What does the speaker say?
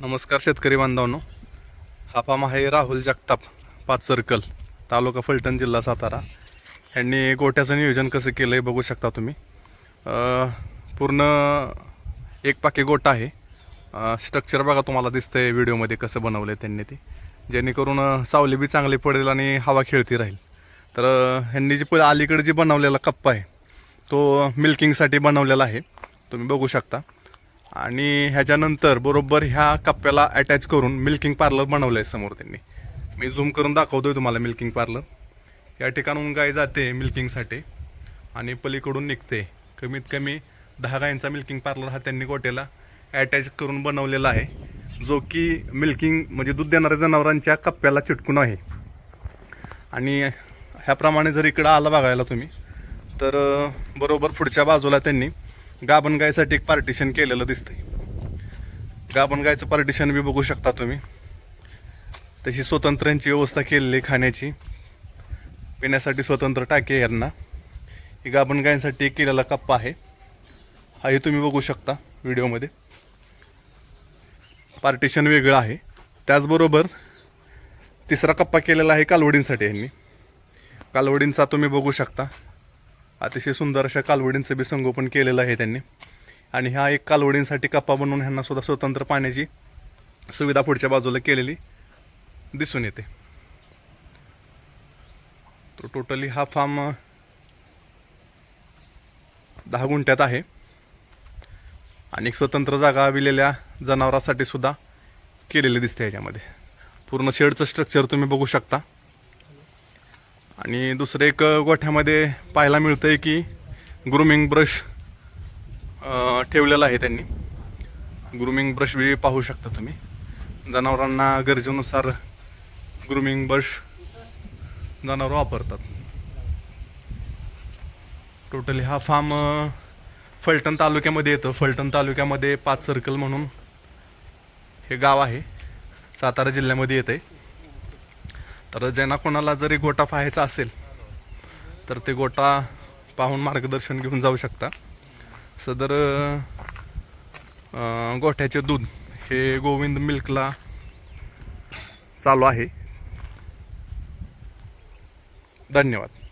नमस्कार शेतकरी बांधवांनो. हा फार्म आहे राहुल जगताप पाच सर्कल तालुका फलटण जिल्हा सातारा. यांनी गोट्याचं नियोजन कसं केलं आहे बघू शकता तुम्ही. पूर्ण एक पाकी गोटा आहे. स्ट्रक्चर बघा तुम्हाला दिसतं आहे व्हिडिओमध्ये कसं बनवलं आहे त्यांनी ते. जेणेकरून सावली बी चांगली पडेल आणि हवा खेळती राहील. तर ह्यांनी जी प अलीकडे जी बनवलेला कप्पा आहे तो मिल्किंगसाठी बनवलेला आहे. तुम्ही बघू शकता. आणि ह्याच्यानंतर बरोबर ह्या कप्प्याला अटॅच करून मिल्किंग पार्लर बनवलं आहे समोर त्यांनी. मी झूम करून दाखवतोय तुम्हाला मिल्किंग पार्लर या ठिकाणून गाय जाते मिल्किंगसाठी आणि पलीकडून निघते. कमीत कमी दहा गायींचा मिल्किंग पार्लर हा त्यांनी गोट्याला अटॅच करून बनवलेला आहे. जो की मिल्किंग म्हणजे दूध देणाऱ्या जनावरांच्या कप्प्याला चिटकून आहे. आणि ह्याप्रमाणे जर इकडं आला बघायला तुम्ही तर बरोबर पुढच्या बाजूला त्यांनी गाभण गायसाठी एक पार्टिशन केलेलं दिसतंय. गाभण गायचं पार्टिशन बी बघू शकता तुम्ही. तशी स्वतंत्र्यांची व्यवस्था केलेली आहे खाण्याची. पिण्यासाठी स्वतंत्र टाकी यांना. ही गाभण गायसाठी एक केलेला कप्पा आहे. हाही तुम्ही बघू शकता व्हिडिओमध्ये. पार्टिशन वेगळं आहे. त्याचबरोबर तिसरा कप्पा केलेला आहे कालवडींसाठी यांनी. कालवडींचा तुम्ही बघू शकता. अतिशय सुंदर अशा कालवडींचं बी संगोपन केलेलं आहे त्यांनी. आणि हा एक कालवडींसाठी कप्पा बनवून ह्यांना सुद्धा स्वतंत्र पाण्याची सुविधा पुढच्या बाजूला केलेली दिसून येते. तर टोटली हा फार्म दहा गुंठ्यात आहे. आणि एक स्वतंत्र जागा विलेल्या जनावरांसाठी सुद्धा केलेली दिसते याच्यामध्ये पूर्ण शेडचं स्ट्रक्चर तुम्ही बघू शकता. आणि दुसरं एक गोठ्यामध्ये पाहायला मिळतं आहे की ग्रुमिंग ब्रश ठेवलेला आहे त्यांनी. ग्रुमिंग ब्रश बी पाहू शकता तुम्ही. जनावरांना गरजेनुसार ग्रुमिंग ब्रश जनावर वापरतात. टोटली हा फार्म फलटण तालुक्यामध्ये येतं. फलटण तालुक्यामध्ये पाच सर्कल म्हणून हे गाव आहे. सातारा जिल्ह्यामध्ये येतं आहे तर ज्यांना कोणाला जरी गोटा पाहायचा असेल तर ते गोटा पाहून मार्गदर्शन घेऊन जाऊ शकता. सदर गोठ्याचे दूध हे गोविंद मिल्कला चालू आहे. धन्यवाद.